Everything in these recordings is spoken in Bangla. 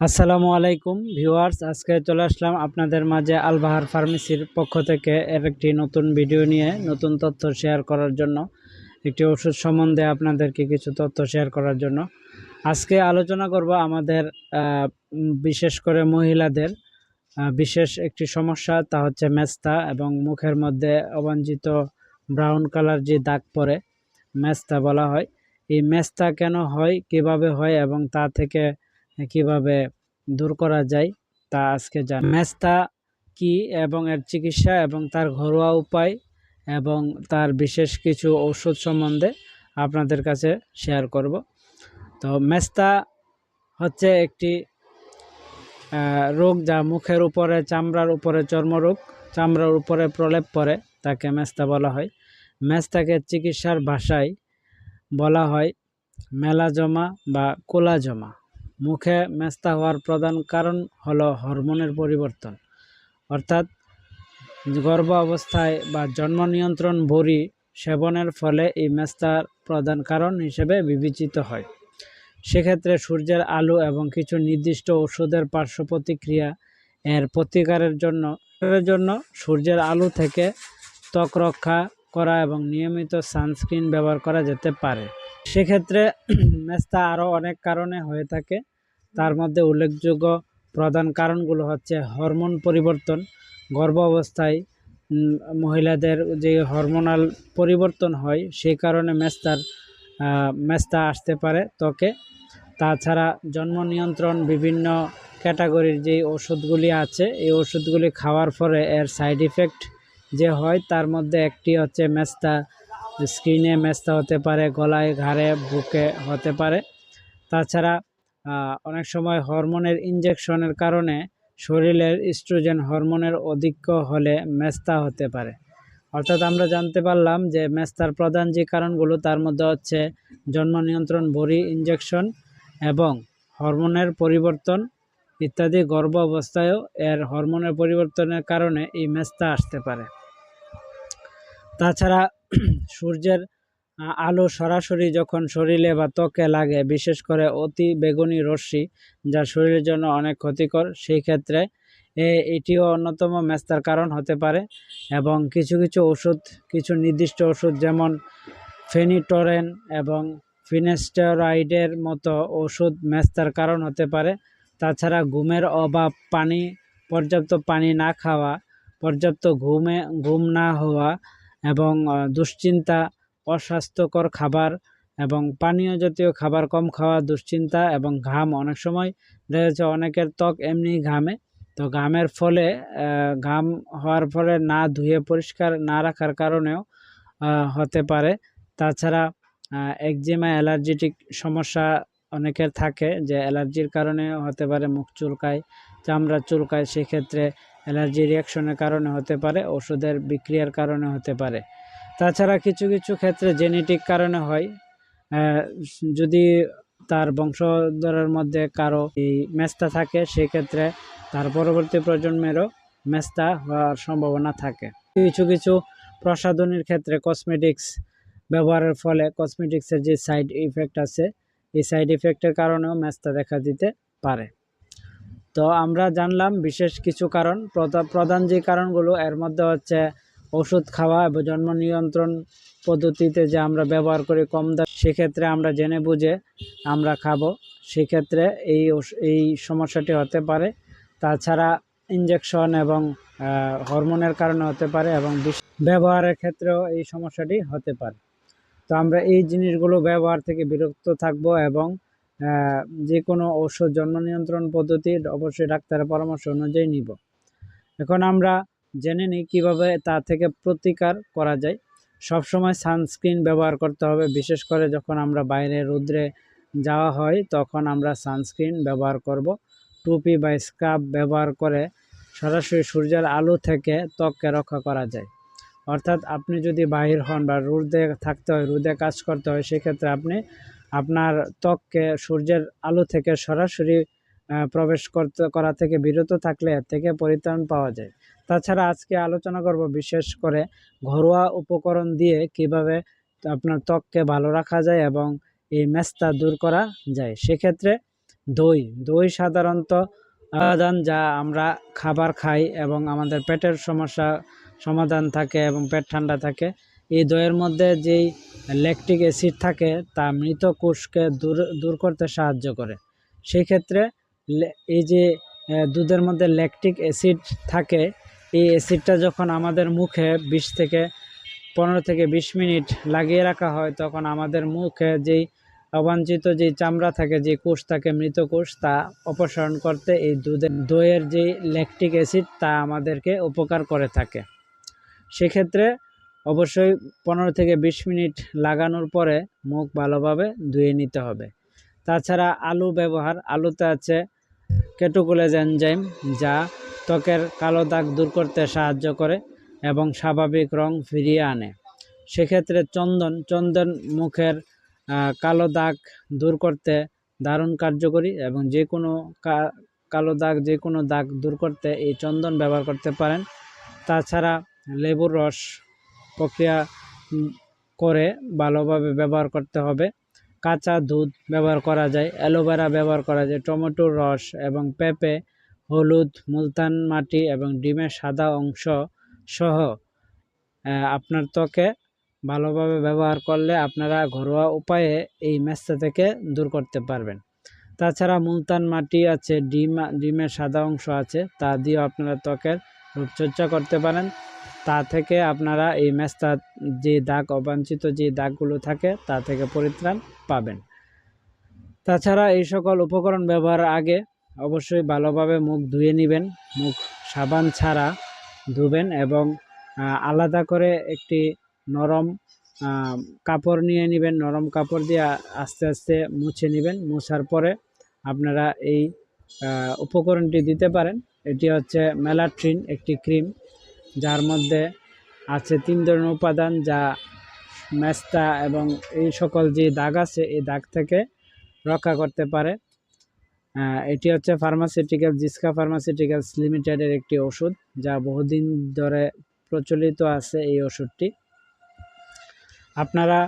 আসসালামু আলাইকুম, ভিউয়ার্স। আজকে চলে আসলাম আপনাদের মাঝে আলবাহার ফার্মেসির পক্ষ থেকে এর একটি নতুন ভিডিও নিয়ে নতুন তথ্য শেয়ার করার জন্য, একটি ওষুধ সম্বন্ধে আপনাদেরকে কিছু তথ্য শেয়ার করার জন্য। আজকে আলোচনা করব আমাদের বিশেষ করে মহিলাদের বিশেষ একটি সমস্যা, তা হচ্ছে মেস্তা এবং মুখের মধ্যে অবাঞ্ছিত ব্রাউন কালার যে দাগ পড়ে, মেস্তা বলা হয়। এই মেস্তা কেন হয়, কীভাবে হয় এবং তা থেকে কীভাবে দূর করা যায় তা আজকে জান মেস্তা কি এবং এর চিকিৎসা এবং তার ঘরোয়া উপায় এবং তার বিশেষ কিছু ওষুধ সম্বন্ধে আপনাদের কাছে শেয়ার করব। তো মেস্তা হচ্ছে একটি রোগ যা মুখের উপরে, চামড়ার উপরে চর্মরোগ, চামড়ার উপরে প্রলেপ পড়ে তাকে মেস্তা বলা হয়। মেস্তাকে চিকিৎসার ভাষায় বলা হয় মেলাজমা বা কোলাজমা। মুখে মেস্তা হওয়ার প্রধান কারণ হলো হরমোনের পরিবর্তন। অর্থাৎ গর্ভ অবস্থায় বা জন্ম নিয়ন্ত্রণ বড়ি সেবনের ফলে এই মেস্তার প্রধান কারণ হিসেবে বিবেচিত হয়। সেক্ষেত্রে সূর্যের আলো এবং কিছু নির্দিষ্ট ওষুধের পার্শ্ব প্রতিক্রিয়া এর প্রতিকারের জন্য জন্য সূর্যের আলো থেকে ত্বক রক্ষা করা এবং নিয়মিত সানস্ক্রিন ব্যবহার করা যেতে পারে। সেক্ষেত্রে মেস্তা আরও অনেক কারণে হয়ে থাকে। তার মধ্যে উল্লেখযোগ্য প্রধান কারণগুলো হচ্ছে হরমোন পরিবর্তন। গর্ভ অবস্থায় মহিলাদের যে হরমোনাল পরিবর্তন হয় সেই কারণে আহ, মেস্তা আসতে পারে ত্বকে। তাছাড়া জন্ম নিয়ন্ত্রণ বিভিন্ন ক্যাটাগরির যে ওষুধগুলি আছে এই ওষুধগুলি খাওয়ার পরে এর সাইড ইফেক্ট যে হয় তার মধ্যে একটি হচ্ছে মেস্তা স্কিনে মেস্তা হতে পারে, গলায়, ঘাড়ে, বুকে হতে পারে। তাছাড়া অনেক সময় হরমোনের ইনজেকশনের কারণে শরীরের স্ট্রোজেন হরমোনের অধিক্য হলে মেস্তা হতে পারে। অর্থাৎ আমরা জানতে পারলাম যে মেস্তার প্রধান যে কারণগুলো, তার মধ্যে হচ্ছে জন্ম নিয়ন্ত্রণ, বড়ি ইনজেকশন এবং হরমোনের পরিবর্তন ইত্যাদি গর্ভ অবস্থায়ও এর হরমোনের পরিবর্তনের কারণে এই মেস্তা আসতে পারে। তাছাড়া সূর্যের আলো সরাসরি যখন শরীরে বা ত্বকে লাগে, বিশেষ করে অতি বেগুনি রশ্মি যা শরীরের জন্য অনেক ক্ষতিকর, সেই ক্ষেত্রে এটিও অন্যতম মেস্তার কারণ হতে পারে এবং কিছু কিছু ওষুধ, কিছু নির্দিষ্ট ওষুধ যেমন ফেনিটোরেন এবং ফিনেস্টেরয়েডের মতো ওষুধ মেস্তার কারণ হতে পারে। তাছাড়া ঘুমের অভাব, পানি, পর্যাপ্ত পানি না খাওয়া, পর্যাপ্ত ঘুমে, ঘুম না হওয়া এবং দুশ্চিন্তা, অস্বাস্থ্যকর খাবার এবং পানীয় জাতীয় খাবার কম খাওয়া দুশ্চিন্তা এবং ঘাম অনেক সময় দেখা যাচ্ছে অনেকের ত্বক এমনি ঘামে। তো ঘামের ফলে ঘাম হওয়ার ফলে না ধুয়ে পরিষ্কার না রাখার কারণেও হতে পারে। তাছাড়া একজিমা অ্যালার্জিটিক সমস্যা অনেকের থাকে যে অ্যালার্জির কারণে হতে পারে, মুখ চুলকায়, চামড়া চুলকায়। সেক্ষেত্রে অ্যালার্জি রিয়াকশনের কারণে হতে পারে, ওষুধের বিক্রিয়ার কারণে হতে পারে। তাছাড়া কিছু কিছু ক্ষেত্রে জেনেটিক কারণে হয়। যদি তার বংশধরের মধ্যে কারও এই মেস্তা থাকে, সেক্ষেত্রে তার পরবর্তী প্রজন্মেরও মেস্তা হওয়ার সম্ভাবনা থাকে। কিছু কিছু প্রসাধনীর ক্ষেত্রে কসমেটিক্স ব্যবহারের ফলে কসমেটিক্সের যে সাইড ইফেক্ট আছে, এই সাইড ইফেক্টের কারণেও মেস্তা দেখা দিতে পারে। তো আমরা জানলাম বিশেষ কিছু কারণ। প্রধা- প্রধান যে কারণগুলো, এর মধ্যে হচ্ছে ওষুধ খাওয়া এবং জন্ম নিয়ন্ত্রণ পদ্ধতিতে যে আমরা ব্যবহার করি কম দাম, সেক্ষেত্রে আমরা জেনে বুঝে আমরা খাব। সেক্ষেত্রে এই এই সমস্যাটি হতে পারে। তাছাড়া ইঞ্জেকশন এবং হরমোনের কারণে হতে পারে এবং ব্যবহারের ক্ষেত্রেও এই সমস্যাটি হতে পারে। তো আমরা এই জিনিসগুলো ব্যবহার থেকে বিরক্ত থাকব এবং যে কোনো ঔষধ জন্ম নিয়ন্ত্রণ পদ্ধতি অবশ্যই ডাক্তারের পরামর্শ অনুযায়ী নিব। এখন আমরা জেনে নিই কীভাবে তা থেকে প্রতিকার করা যায়। সবসময় সানস্ক্রিন ব্যবহার করতে হবে, বিশেষ করে যখন আমরা বাইরে রৌদ্রে যাওয়া হয় তখন আমরা সানস্ক্রিন ব্যবহার করব। টুপি বা স্কার্ফ ব্যবহার করে সরাসরি সূর্যের আলো থেকে ত্বককে রক্ষা করা যায়। অর্থাৎ আপনি যদি বাহির হন বা রোদে থাকতে হয়, রোদে কাজ করতে হয়, সেক্ষেত্রে আপনি আপনার ত্বককে সূর্যের আলো থেকে সরাসরি প্রবেশ করতে, করা থেকে বিরত থাকলে এর থেকে পরিত্রাণ পাওয়া যায়। তাছাড়া আজকে আলোচনা করব বিশেষ করে ঘরোয়া উপকরণ দিয়ে কীভাবে আপনার ত্বককে ভালো রাখা যায় এবং এই মেস্তা দূর করা যায়। সেক্ষেত্রে দই দই সাধারণত উপাদান যা আমরা খাবার খাই এবং আমাদের পেটের সমস্যা, সমাধান থাকে এবং পেট ঠান্ডা থাকে। এই দইয়ের মধ্যে যেই ল্যাকটিক অ্যাসিড থাকে, তা মৃত কোষকে দূর দূর করতে সাহায্য করে। সেই ক্ষেত্রে এই যে দুধের মধ্যে ল্যাকটিক অ্যাসিড থাকে, এই অ্যাসিডটা যখন আমাদের মুখে বিশ থেকে পনেরো থেকে বিশ মিনিট লাগিয়ে রাখা হয়, তখন আমাদের মুখে যেই অবাঞ্ছিত যে চামড়া থাকে যে কোষ থাকে, মৃত কোষ, তা অপসারণ করতে এই দুধের, দইয়ের যে ল্যাকটিক অ্যাসিড তা আমাদেরকে উপকার করে থাকে। সেক্ষেত্রে অবশ্যই পনেরো থেকে বিশ মিনিট লাগানোর পরে মুখ ভালোভাবে ধুয়ে নিতে হবে। তাছাড়া আলু ব্যবহার, আলুতে আছে কেটোকুলেজ এনজাইম যা ত্বকের কালো দাগ দূর করতে সাহায্য করে এবং স্বাভাবিক রং ফিরিয়ে আনে। সেক্ষেত্রে চন্দন চন্দন মুখের কালো দাগ দূর করতে দারুণ কার্যকরী এবং যে কোনো কালো দাগ, যে কোনো দাগ দূর করতে এই চন্দন ব্যবহার করতে পারেন। তাছাড়া লেবুর রস প্রক্রিয়া করে ভালোভাবে ব্যবহার করতে হবে। কাঁচা দুধ ব্যবহার করা যায়, অ্যালোভেরা ব্যবহার করা যায়, টমেটোর রস এবং পেঁপে, হলুদ, মুলতান মাটি এবং ডিমের সাদা অংশ সহ আপনার ত্বকে ভালোভাবে ব্যবহার করলে আপনারা ঘরোয়া উপায়ে এই মেস্তা থেকে দূর করতে পারবেন। তাছাড়া মুলতান মাটি আছে, ডিম, ডিমের সাদা অংশ আছে, তা দিয়েও আপনারা ত্বকের রূপচর্চা করতে পারেন। তা থেকে আপনারা এই মেস্তা যে দাগ, অবাঞ্ছিত যে দাগগুলো থাকে, তা থেকে পরিত্রাণ পাবেন। তাছাড়া এই সকল উপকরণ ব্যবহারের আগে অবশ্যই ভালোভাবে মুখ ধুয়ে নেবেন। মুখ সাবান ছাড়া ধুবেন এবং আলাদা করে একটি নরম কাপড় নিয়ে নেবেন। নরম কাপড় দিয়ে আস্তে আস্তে মুছে নেবেন। মুছার পরে আপনারা এই উপকরণটি দিতে পারেন। এটি হচ্ছে মেলাট্রিন, একটি ক্রিম। যার মধ্যে আছে তিন ধরনের উপাদান যা মেস্তা এবং এই সকল যে দাগ আছে, এই দাগ থেকে রক্ষা করতে পারে। এটি হচ্ছে ফার্মাসিউটিক্যাল জিসকা ফার্মাসিউটিক্যালস লিমিটেডের একটি ওষুধ যা বহুদিন ধরে প্রচলিত আছে এই ওষুধটি। আপনারা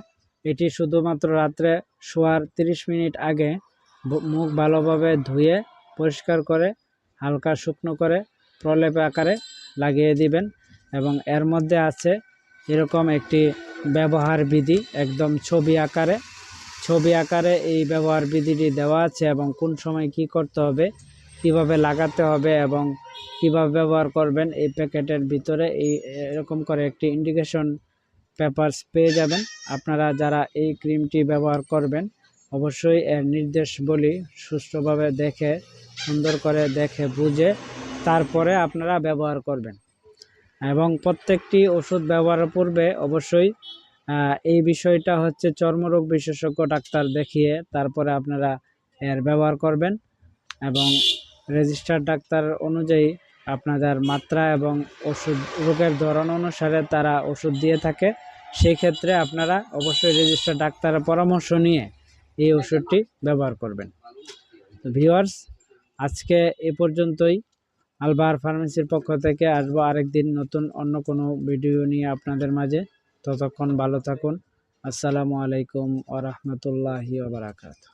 এটি শুধুমাত্র রাত্রে শোয়ার 30 মিনিট আগে মুখ ভালোভাবে ধুয়ে পরিষ্কার করে, হালকা শুকনো করে, প্রলেপ আকারে লাগিয়ে দিবেন এবং এর মধ্যে আছে এরকম একটি ব্যবহার বিধি, একদম ছবি আকারে। ছবি আকারে এই ব্যবহার বিধিটি দেওয়া আছে এবং কোন সময় কি করতে হবে, কীভাবে লাগাতে হবে এবং কীভাবে ব্যবহার করবেন, এই প্যাকেটের ভিতরে এই এরকম করে একটি ইন্ডিকেশন পেপারস পেয়ে যাবেন। আপনারা যারা এই ক্রিমটি ব্যবহার করবেন, অবশ্যই এর নির্দেশ বলি, সুষ্ঠুভাবে দেখে, সুন্দর করে দেখে, বুঝে তারপরে আপনারা ব্যবহার করবেন। এবং প্রত্যেকটি ওষুধ ব্যবহারের পূর্বে অবশ্যই এই বিষয়টা হচ্ছে চর্মরোগ বিশেষজ্ঞ ডাক্তার দেখিয়ে তারপরে আপনারা এর ব্যবহার করবেন এবং রেজিস্টার ডাক্তার অনুযায়ী আপনাদের মাত্রা এবং ওষুধ, রোগের ধরন অনুসারে তারা ওষুধ দিয়ে থাকে। সেই ক্ষেত্রে আপনারা অবশ্যই রেজিস্টার ডাক্তারের পরামর্শ নিয়ে এই ওষুধটি ব্যবহার করবেন। তো ভিউয়ার্স, আজকে এ পর্যন্তই। আলবাহার ফার্মেসির পক্ষ থেকে আসব আরেকদিন নতুন অন্য কোনো ভিডিও নিয়ে আপনাদের মাঝে। ততক্ষণ ভালো থাকুন। আসসালামু আলাইকুম আ রহমতুল্লাহি বারাকাতু